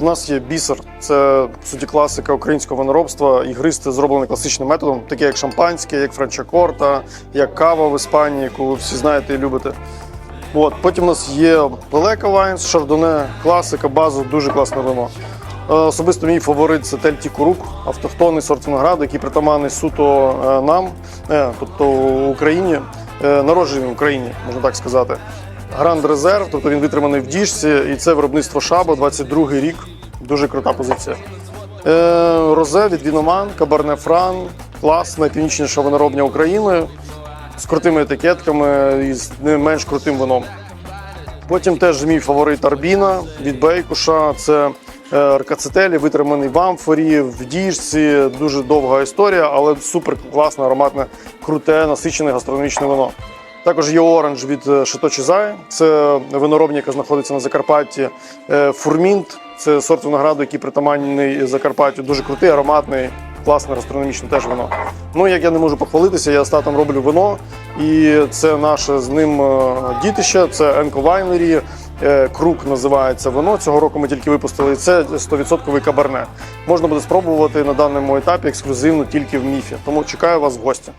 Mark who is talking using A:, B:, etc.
A: У нас є бісер, це в суті класика українського виноробства. Ігристи зроблені класичним методом, таке як шампанське, як франчакорта, як кава в Іспанії, яку ви всі знаєте і любите. От. Потім у нас є Белека Вайнс, Шардоне, класика, база, дуже класне вино. Е, Особисто мій фаворит це Тельті Курук, автохтонний сорт винограду, який притаманний суто е, нам, е, тобто Україні, народжений в Україні, можна так сказати. Гранд Резерв, тобто він витриманий в діжці, і це виробництво Шаба, 22-й рік. Дуже крута позиція. Е, Розе від Віноман, Кабарне Фран, клас, найпівнічніша виноробня України з крутими етикетками і з не менш крутим вином. Потім теж мій фаворит Арбіна від Бейкуша. Це е, ркацетелі, витриманий в амфорі, в діжці. Дуже довга історія, але супер класне, ароматне, круте, насичене гастрономічне вино. Також є оранж від е, Шато Чизай. Це виноробня, яка знаходиться на Закарпатті. Е, Фурмінт це сорт винограду, який притаманний Закарпаттю. Дуже крутий, ароматний, класне, гастрономічне теж вино. Ну, як я не можу похвалитися, я з татом роблю вино, і це наше з ним е, дітище, це Енко Вайнері. Е, Крук називається вино. Цього року ми тільки випустили. і Це 100% кабарне. Можна буде спробувати на даному етапі ексклюзивно тільки в міфі. Тому чекаю вас в гості.